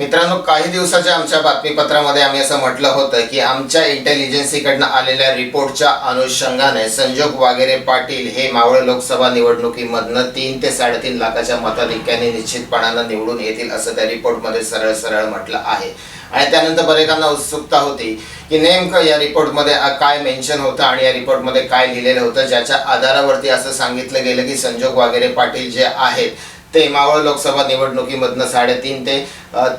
मित्रांनो काही दिवसाच्या आमच्या बातमीपत्रामध्ये आम्ही असं म्हटलं होतं की आमच्या इंटेलिजन्सीकडनं आलेल्या रिपोर्टच्या अनुषंगाने संजोग वागेरे पाटील हे मावळ लोकसभा निवडणुकीमधनं तीन ते साडेतीन लाखाच्या मताधिक्याने निश्चितपणानं निवडून येतील असं त्या रिपोर्टमध्ये सरळ सरळ म्हटलं आहे. आणि त्यानंतर बरेकांना उत्सुकता होती की नेमकं या रिपोर्टमध्ये काय मेन्शन होतं आणि या रिपोर्टमध्ये काय लिहिलेलं होतं ज्याच्या आधारावरती असं सांगितलं गेलं की संजोग वागेरे पाटील जे आहेत ते मावळ लोकसभा निवडणुकीमधनं साडेतीन ते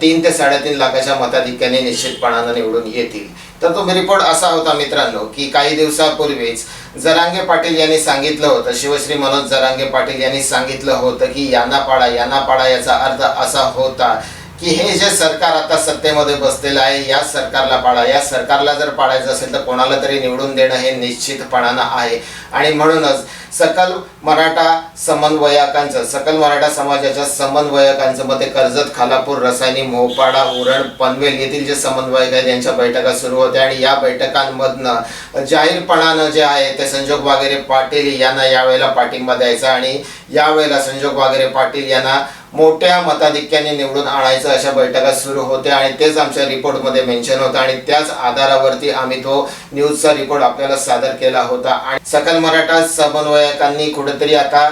तीन ते साडेतीन लाखाच्या मताधिक्याने निश्चितपणानं निवडून येतील. तर तो रिपोर्ट असा होता मित्रांनो की काही दिवसापूर्वीच जरांगे पाटील यांनी सांगितलं होतं शिवश्री मनोज जरांगे पाटील यांनी सांगितलं होतं की यांना पाडा यांना पाडा याचा अर्थ असा होता की हे जे सरकार आता सत्तेमध्ये बसलेलं आहे या सरकारला पाडा. या सरकारला जर पाडायचं असेल तर कोणाला तरी निवडून देणं हे निश्चितपणानं आहे. आणि म्हणूनच सकल मराठा समन्वयकांचं सकल मराठा समाजाच्या समन्वयकांचं मग ते कर्जत खालापूर रसायनी मोपाडा उरण पनवेल येथील जे समन्वयक आहेत यांच्या बैठका सुरू होत्या. आणि या बैठकांमधनं जाहीरपणानं जे आहे ते संजोग वागेरे पाटील यांना यावेळेला पाठिंबा द्यायचा. आणि यावेळेला संजोग वागेरे पाटील यांना मोठ्या मताधिक्याने निवडून आणायचं अशा बैठका सुरू होत्या आणि तेच आमच्या रिपोर्टमध्ये मेन्शन होतं. आणि त्याच आधारावरती आम्ही तो न्यूजचा रिपोर्ट आपल्याला सादर केला होता. आणि सकल मराठा समन्वयकांनी कुठेतरी आता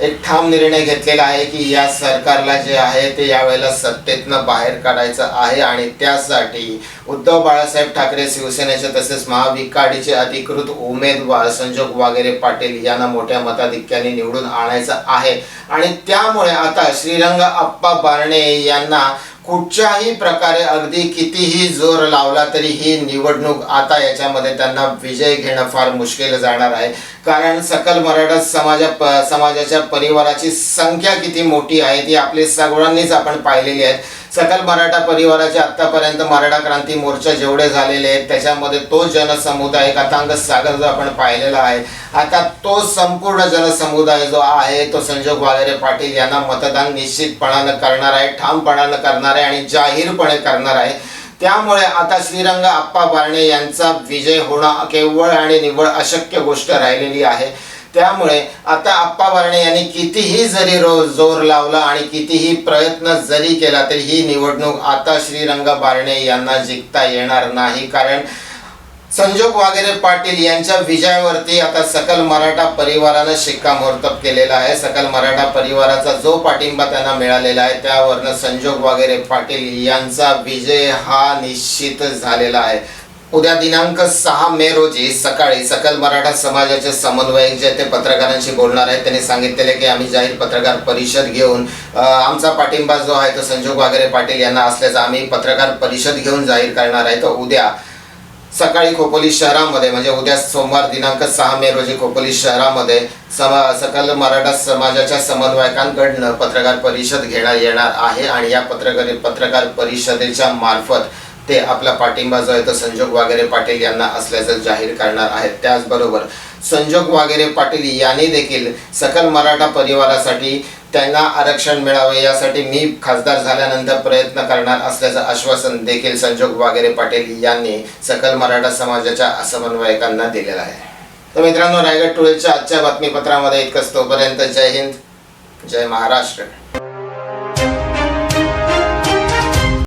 एक ठाम निर्णय घेतलेला आहे की या सरकारला जे आहे ते यावेळेला सत्तेतनं बाहेर काढायचं आहे आणि त्यासाठी उद्धव बाळासाहेब ठाकरे शिवसेनेचे तसेच महाविकाडीचे अधिकृत उमेदवार संजोग वागेरे पाटील यांना मोठ्या मताधिक्याने निवडून आणायचं आहे. आणि त्यामुळे आता श्रीरंग आप्पा बारणे यांना कुठच्याही प्रकारे अगदी कितीही जोर लावला तरी ही निवडणूक आता याच्यामध्ये त्यांना विजय घेणं फार मुश्किल जाणार आहे. कारण सकल मराठा समाजा प समाजाच्या परिवाराची संख्या किती मोठी आहे ती आपली सगळ्यांनीच आपण पाहिलेली आहे. सकल मराठा परिवाराचे आत्तापर्यंत मराठा क्रांती मोर्चा जेवढे झालेले आहेत त्याच्यामध्ये तो जनसमुदाय कथांग सागर जो आपण पाहिलेला आहे आता तो संपूर्ण जनसमुदाय जो आहे तो संजोग वागेरे पाटील यांना मतदान निश्चितपणानं करणार आहे ठामपणानं करणार आहे आणि जाहीरपणे करणार आहे. त्यामुळे आता श्रीरंग आप्पा बारणे यांचा विजय होणं केवळ आणि निव्वळ अशक्य गोष्ट राहिलेली आहे. त्यामुळे आता आप्पा भरणे यांनी कितीही जरी रो जोर लावला आणि कितीही प्रयत्न जरी केला तरी ही निवडणूक आता श्रीरंग बारणे यांना जिंकता येणार नाही. कारण संजोग वागेरे पाटील यांच्या विजयावरती आता सकल मराठा परिवारानं शिक्कामोर्तब केलेला आहे. सकल मराठा परिवाराचा जो पाठिंबा त्यांना मिळालेला आहे त्यावरनं संजोग वागेरे पाटील यांचा विजय हा निश्चित झालेला आहे. उद्या दिनांक सहा मे रोजी सकाळी सकल मराठा समाजाचे समन्वयक जे ते पत्रकारांशी बोलणार आहेत त्यांनी सांगितलेले की आम्ही जाहीर पत्रकार परिषद घेऊन आमचा पाठिंबा जो आहे तो संजोग वागरे पाटील यांना असल्याचा आम्ही पत्रकार परिषद घेऊन जाहीर करणार आहे. तर उद्या सकाळी खोपोली शहरामध्ये म्हणजे उद्या सोमवार दिनांक सहा मे रोजी खोपोली शहरामध्ये समा सकल मराठा समाजाच्या समन्वयकांकडनं पत्रकार परिषद घेण्यात येणार आहे आणि या पत्रकार पत्रकार परिषदेच्या मार्फत ते आपला पाठिंबा जो आहे तो संजोग वागेरे पाटील यांना असल्याचं जाहीर करणार आहेत. त्याचबरोबर संजोग वागेरे पाटील यांनी देखील सकल मराठा परिवारासाठी त्यांना आरक्षण मिळावे यासाठी मी खासदार झाल्यानंतर प्रयत्न करणार असल्याचं आश्वासन देखील संजोग वागेरे पाटील यांनी सकल मराठा समाजाच्या समन्वयकांना दिलेलं आहे. तर मित्रांनो रायगड टुळेच्या आजच्या बातमीपत्रामध्ये इतकंच. तोपर्यंत जय हिंद जय महाराष्ट्र.